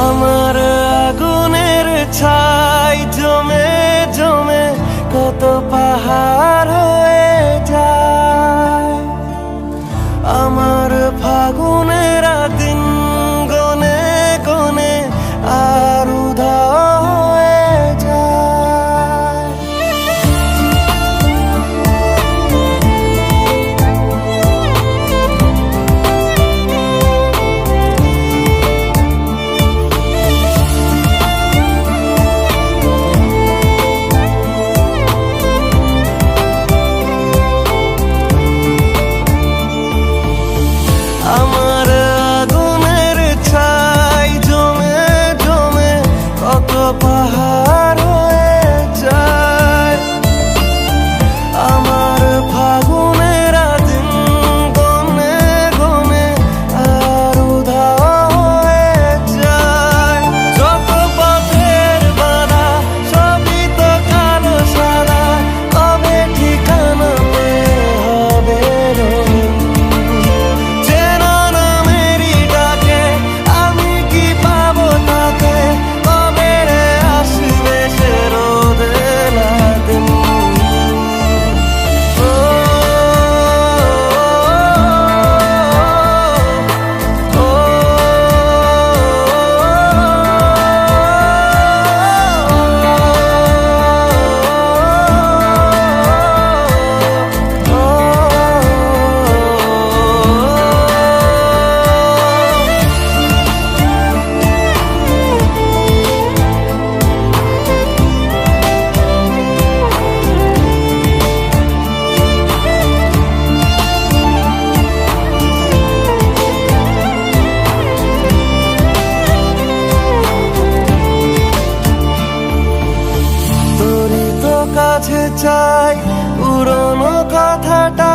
আমার আগুনের ছাই জমে জমে কত পাহাড় হয়ে Ama কাছে চাই পুরনো কথাটা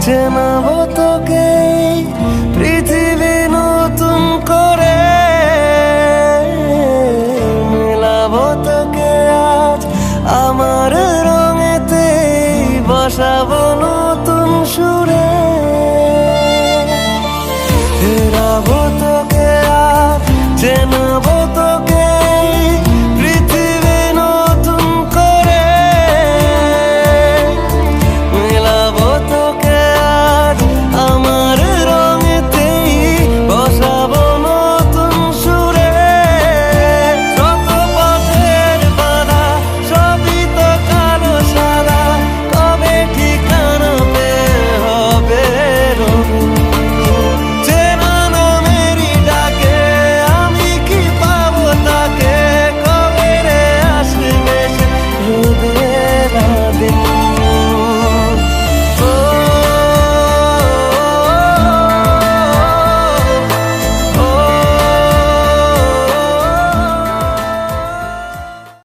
天门。